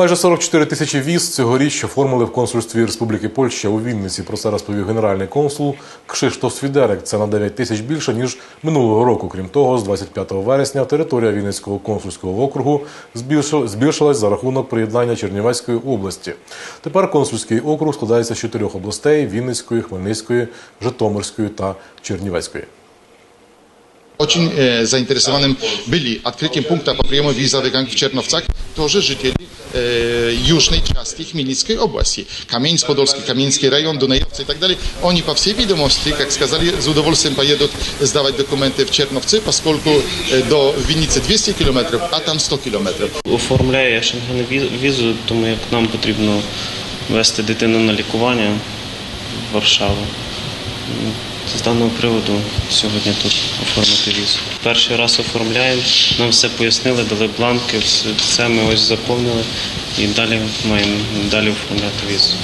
Майже 44 тисячі віз цьогоріч оформили в консульстві Республіки Польща у Вінниці. Про це розповів генеральний консул Кшиштоф Свідерек. Це на 9 тисяч більше ніж минулого року. Крім того, з 25 вересня територія Вінницького консульського округу збільшил- збільшилась за рахунок приєднання Чернівецької області. Тепер консульський округ складається з чотирьох областей: Вінницької, Хмельницької, Житомирської та Чернівецької. Очень e, zainteresowanym byli odkryciem punkta po приему визовых в Черновцах тоже жители e, южной части Хмельницкой области. Каменец-Подольский, Каменский район, Дунаевцы и так далее. Они, по всей видимости, как сказали, с удовольствием поедут сдавать документы в Черновцы, поскольку e, до Винницы 200 километров, а там 100 километров. оформляє шенгеновізу, тому як нам потрібно вести дитину на лікування в Варшаву. З даного приводу сьогодні тут оформити візу. Перший раз оформляємо, нам все пояснили, дали бланки, все ми ось заповнили і далі маємо далі оформляти візу.